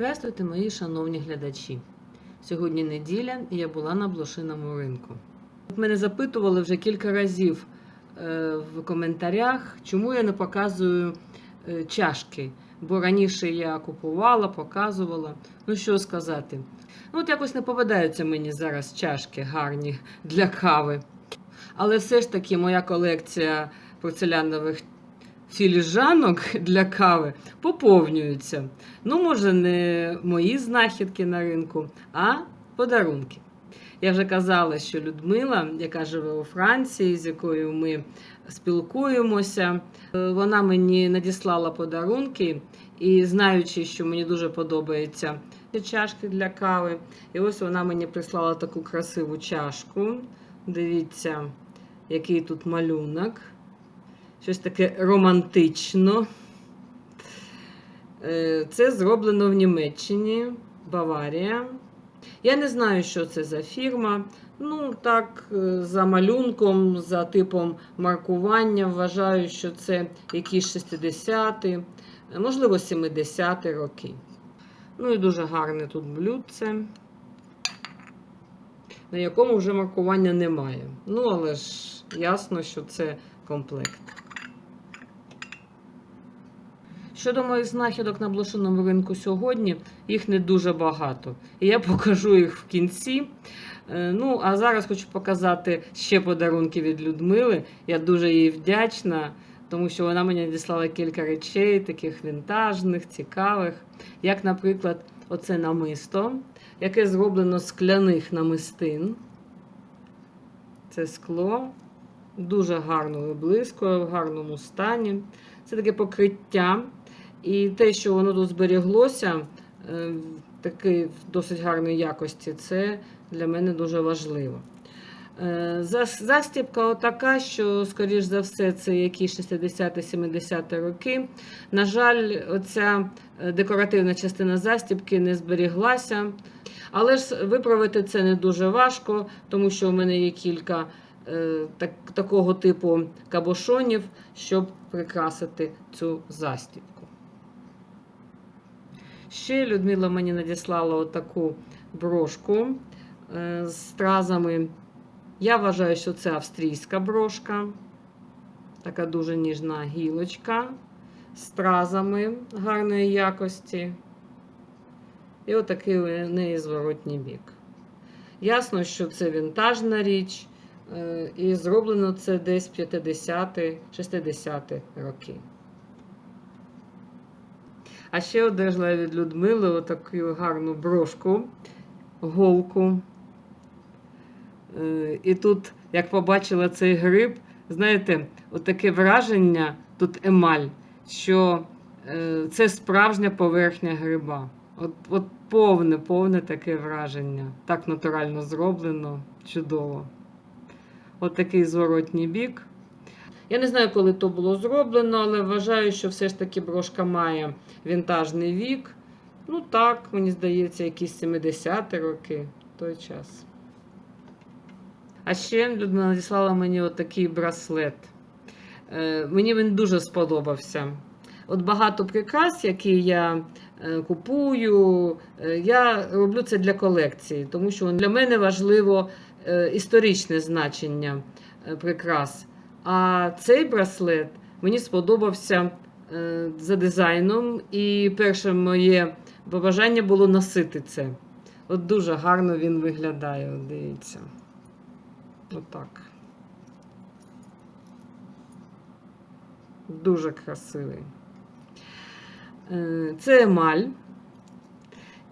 Здравствуйте, мої шановні глядачі. Сьогодні неділя і я була на блошиному ринку. Мене запитували вже кілька разів е, в коментарях, чому я не показую е, чашки. Бо раніше я купувала, показувала. Ну що сказати? Ну, от якось не попадаються мені зараз чашки гарні для кави. Але все ж таки моя колекція порцелянових філіжанок для кави поповнюється. Ну, може, не мої знахідки на ринку, а подарунки. Я вже казала, що Людмила, яка живе у Франції, з якою ми спілкуємося, е, вона мені надіслала подарунки, і знаючи, що мені дуже подобаються чашки для кави, і ось вона мені прислала таку красиву чашку. Дивіться, який тут малюнок. Щось таке романтично. Е, Це зроблено в Німеччині, Баварія. Я не знаю, що це за фірма. Ну, так, е, за малюнком, за типом маркування, вважаю, що це якісь 60-ті, е, можливо, 70-ті роки. Ну і дуже гарне тут блюдце, на якому вже маркування немає. Ну, але ж ясно, що це комплект. Щодо моїх знахідок на блошиному ринку сьогодні, їх не дуже багато. І я покажу їх в кінці. Е, Ну, а зараз хочу показати ще подарунки від Людмили. Я дуже їй вдячна, тому що вона мені надіслала кілька речей, таких вінтажних, цікавих. Як, наприклад, оце намисто, яке зроблено з скляних намистин. Це скло. Дуже гарно виблискує, в гарному стані. Це таке покриття. І те, що воно тут зберіглося, е, такий в досить гарної якості, це для мене дуже важливо. Е, зас- Застібка отака, що, скоріш за все, це якісь 60-70 роки. На жаль, оця е, декоративна частина застібки не зберіглася. Але ж виправити це не дуже важко, тому що у мене є кілька е, так, такого типу кабошонів, щоб прикрасити цю застібку. Ще Людмила мені надіслала отаку брошку е, з стразами. Я вважаю, що це австрійська брошка. Така дуже ніжна гілочка з стразами гарної якості. І отакий у неї зворотній бік. Ясно, що це вінтажна річ, е, і зроблено це десь 50-60 роки. А ще одержала від Людмили отаку гарну брошку, голку. Е, І тут, як побачила цей гриб, знаєте, отаке враження, тут емаль, що е, це справжня поверхня гриба. От, от повне, повне таке враження. Так натурально зроблено, чудово. От такий зворотній бік. Я не знаю, коли то було зроблено, але вважаю, що все ж таки брошка має вінтажний вік. Ну так, мені здається, якісь 70-ті роки той час. А ще Людмила надіслала мені отакий браслет. Е, мені він дуже сподобався. От багато прикрас, які я е, купую, е, я роблю це для колекції, тому що для мене важливо е, історичне значення е, прикрас. А цей браслет мені сподобався е, за дизайном, і перше моє побажання було носити це. От дуже гарно він виглядає, дивіться. Отак. Дуже красивий. Е, Це емаль.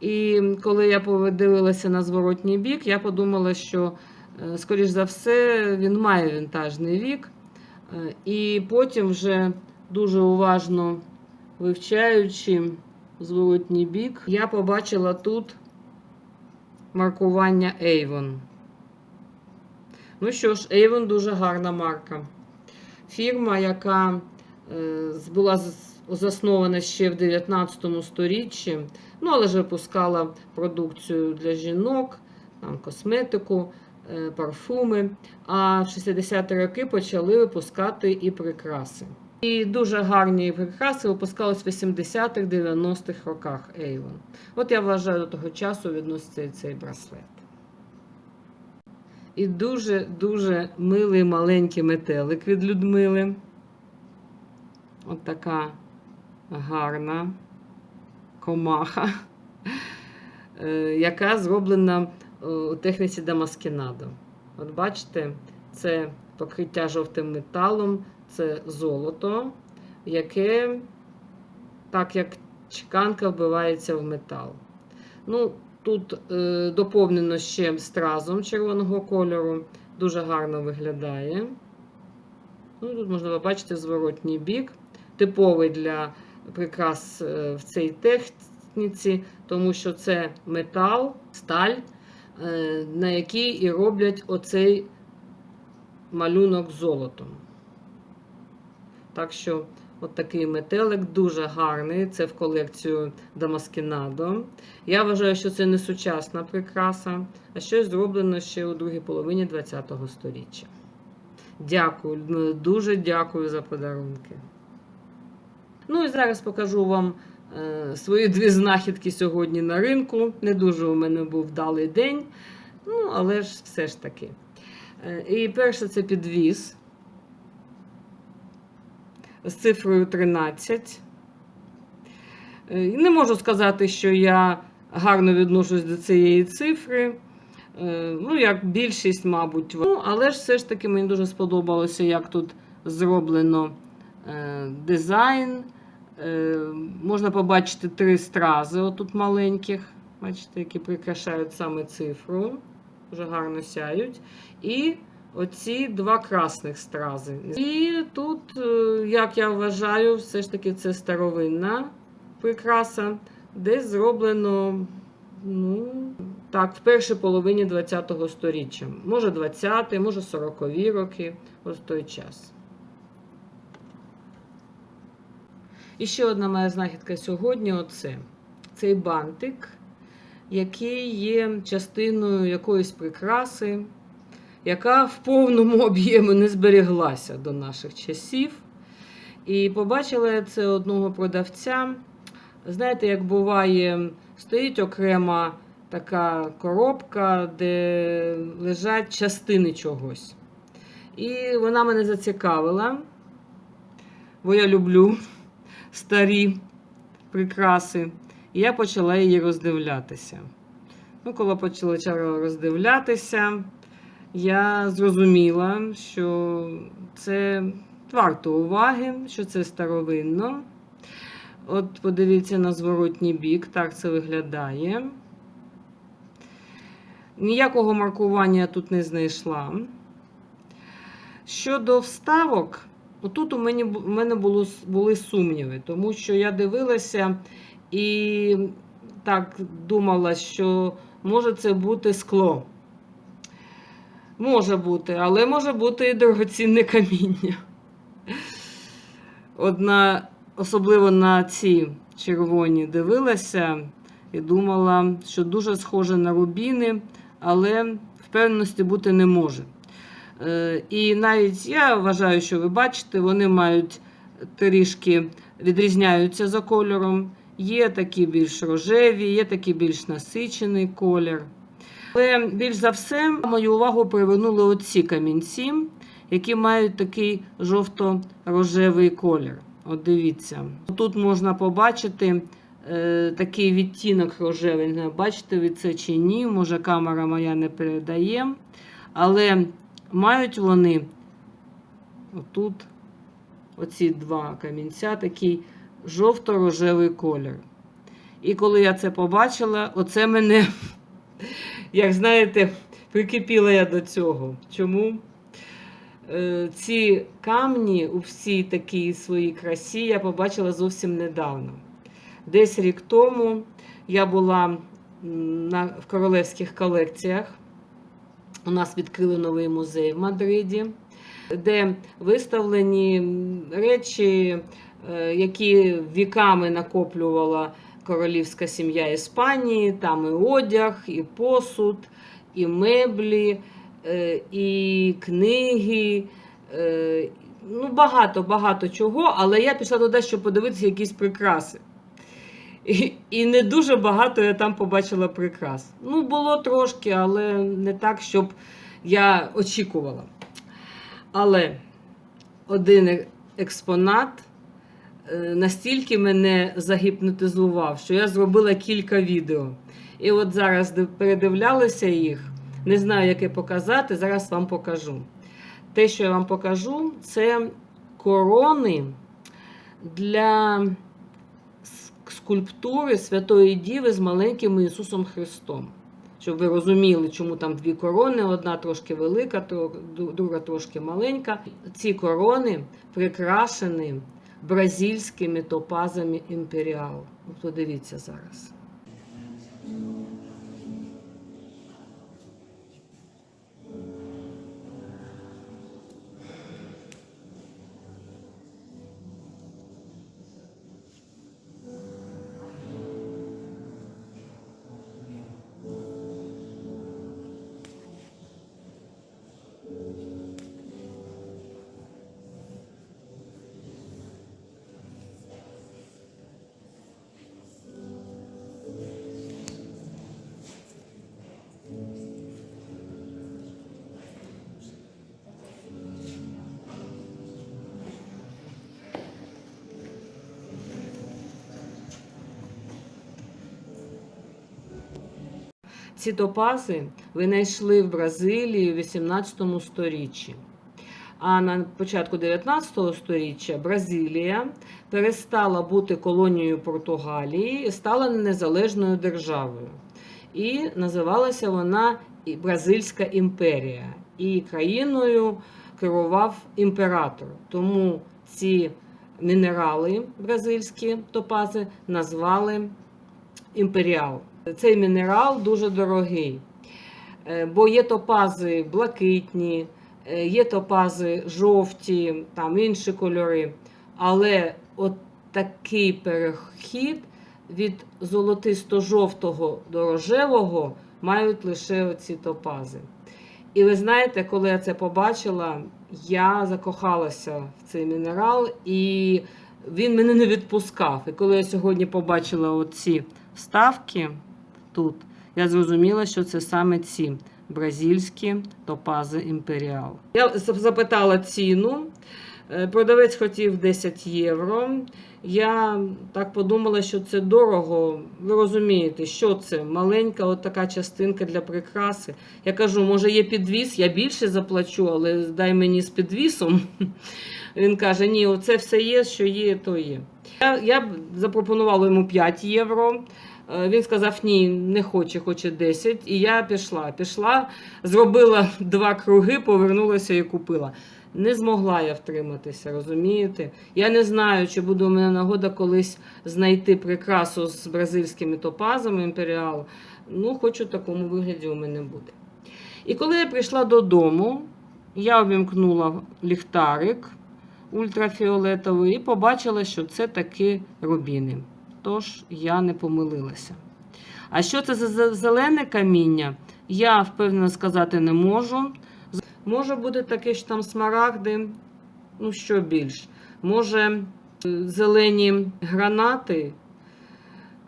І коли я подивилася на зворотній бік, я подумала, що, е, скоріш за все, він має вінтажний вік. Е, І потім вже дуже уважно вивчаючи зворотній бік, я побачила тут маркування Avon. Ну що ж, Avon дуже гарна марка. Фірма, яка е, була заснована ще в 19 сторіччі, ну, але ж випускала продукцію для жінок, там, косметику, парфуми. А в 60-ті роки почали випускати і прикраси. І дуже гарні прикраси випускались в 80-х, 90-х роках Avon. От я вважаю, до того часу відноситься цей браслет. І дуже-дуже милий маленький метелик від Людмили. От така гарна комаха, е, яка зроблена е, у техніці Дамаскінадо. От бачите, це покриття жовтим металом, це золото, яке, так як чеканка вбивається в метал. Ну, Тут е, доповнено ще стразом червоного кольору, дуже гарно виглядає. Ну, Тут можна побачити зворотній бік, типовий для прикрас е, в цій техніці, тому що це метал, сталь, е, на якій і роблять оцей малюнок золотом. Так що, от такий метелик дуже гарний. Це в колекцію Дамаскінадо. Я вважаю, що це не сучасна прикраса, а щось зроблено ще у другій половині ХХ століття. Дякую, дуже дякую за подарунки. Ну і зараз покажу вам е, свої дві знахідки сьогодні на ринку. Не дуже у мене був вдалий день, ну, але ж все ж таки. Е, і перше це підвіз з цифрою 13. Е, Не можу сказати, що я гарно відношусь до цієї цифри. Е, Ну, як більшість, мабуть, ну, але ж все ж таки мені дуже сподобалося, як тут зроблено е, дизайн. Е, Можна побачити три стрази, отут маленьких, бачите, які прикрашають саме цифру. Дуже гарно сяють. І оці два красних стрази. І тут, е, як я вважаю, все ж таки це старовинна прикраса, де зроблено. Ну, так, в першій половині ХХ століття. Може 20-ті, може 40-ві роки, ось той час. І ще одна моя знахідка сьогодні оце. Цей бантик, який є частиною якоїсь прикраси, яка в повному об'ємі не зберіглася до наших часів. І побачила я це одного продавця. Знаєте, як буває, стоїть окрема така коробка, де лежать частини чогось. І вона мене зацікавила, бо я люблю старі прикраси. І я почала її роздивлятися. Ну, коли почала роздивлятися, я зрозуміла, що це варто уваги, що це старовинно. От подивіться на зворотній бік, так це виглядає. Ніякого маркування я тут не знайшла. Щодо вставок, тут у мене, у мене було, були сумніви, тому що я дивилася і так думала, що може це бути скло. Може бути, але може бути і дорогоцінне каміння. Одна, особливо на ці червоні дивилася і думала, що дуже схоже на рубіни, але впевненості бути не може. Е, І навіть я вважаю, що ви бачите, вони мають трішки відрізняються за кольором. Є такі більш рожеві, є такий більш насичений колір. Але більш за все, мою увагу привернули оці камінці, які мають такий жовто-рожевий колір. От дивіться. Тут можна побачити е, такий відтінок рожевий. Не бачите ви це чи ні, може камера моя не передає. Але мають вони отут оці два камінця, такий жовто-рожевий колір. І коли я це побачила, оце мене, як знаєте, прикипіла я до цього. Чому? Е, Ці камні у всій такій своїй красі я побачила зовсім недавно. Десь рік тому я була в королевських колекціях. У нас відкрили новий музей в Мадриді, де виставлені речі, е, які віками накоплювала королівська сім'я Іспанії. Там і одяг, і посуд, і меблі, е, і книги. е, ну, багато, багато чого, але я пішла туди, щоб подивитися якісь прикраси. І, не дуже багато я там побачила прикрас. Ну, було трошки, але не так, щоб я очікувала. Але один експонат е, настільки мене загіпнотизував, що я зробила кілька відео. І от зараз передивлялися їх, не знаю, яке показати, зараз вам покажу. Те, що я вам покажу, це корони для скульптури Святої Діви з маленьким Ісусом Христом. Щоб ви розуміли, чому там дві корони, одна трошки велика, друга трошки маленька. Ці корони прикрашені бразильськими топазами імперіал. От Подивіться зараз. Ці топази винайшли в Бразилії у 18 сторіччі. А на початку 19 століття Бразилія перестала бути колонією Португалії і стала незалежною державою. І називалася вона Бразильська імперія. І країною керував імператор. Тому ці мінерали бразильські топази назвали імперіал. Цей мінерал дуже дорогий, е, бо є топази блакитні, е, є топази жовті, там інші кольори. Але от такий перехід від золотисто-жовтого до рожевого мають лише ці топази. І ви знаєте, коли я це побачила, я закохалася в цей мінерал, і він мене не відпускав. І коли я сьогодні побачила оці вставки тут, я зрозуміла, що це саме ці бразильські топази імперіал. Я запитала ціну. Е, Продавець хотів 10 євро. Я так подумала, що це дорого. Ви розумієте, що це? Маленька от така частинка для прикраси. Я кажу, може є підвіз, я більше заплачу, але дай мені з підвісом. Він каже: ні, оце все є, що є, то є. Я, я запропонувала йому 5 євро. Е, Він сказав, ні, не хоче, хоче 10. І я пішла. Пішла, зробила два круги, повернулася і купила. Не змогла я втриматися, розумієте? Я не знаю, чи буде у мене нагода колись знайти прикрасу з бразильськими топазами імперіал. Ну, хоч у такому вигляді у мене буде. І коли я прийшла додому, я увімкнула ліхтарик ультрафіолетовий і побачила, що це такі рубіни. Тож я не помилилася. А що це за зелене каміння, я впевнено сказати не можу. Може бути таке, що там смарагди, ну що більш. Може, зелені гранати,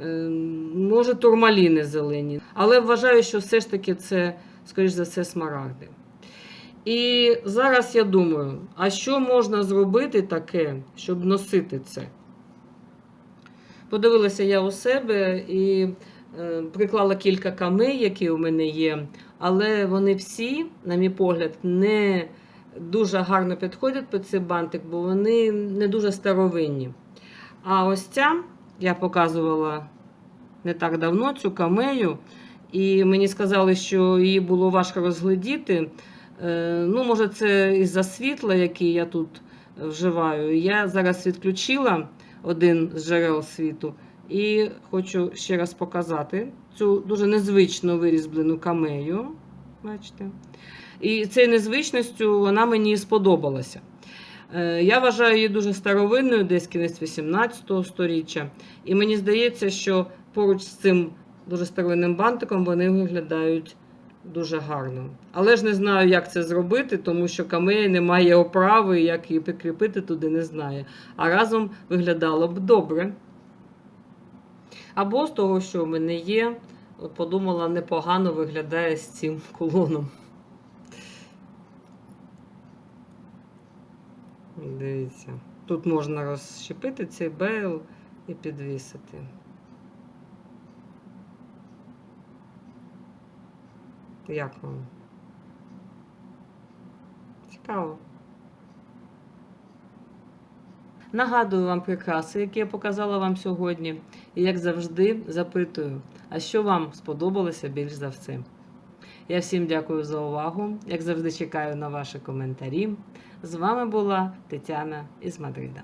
е, може, турмаліни зелені. Але вважаю, що все ж таки це, скоріш за все, смарагди. І зараз я думаю, а що можна зробити таке, щоб носити це? Подивилася я у себе і е, приклала кілька камей, які у мене є, але вони всі, на мій погляд, не дуже гарно підходять під цей бантик, бо вони не дуже старовинні. А ось ця я показувала не так давно цю камею, і мені сказали, що її було важко розглядіти. Е, Ну, може, це із-за світла, який я тут вживаю. Я зараз відключила один з джерел світу і хочу ще раз показати цю дуже незвично вирізблену камею. Бачите? І цією незвичністю вона мені сподобалася. Е, Я вважаю її дуже старовинною, десь кінець 18 століття. І мені здається, що поруч з цим дуже старовинним бантиком вони виглядають дуже гарно. Але ж не знаю, як це зробити, тому що камея не має оправи, як її прикріпити туди, не знаю. А разом виглядало б добре. Або з того, що в мене є, от подумала, непогано виглядає з цим кулоном. Дивіться. Тут можна розщепити цей бейл і підвісити. Як вам? Цікаво. Нагадую вам прикраси, які я показала вам сьогодні. І як завжди, запитую, а що вам сподобалося більш за все? Я всім дякую за увагу. Як завжди, чекаю на ваші коментарі. З вами була Тетяна із Мадрида.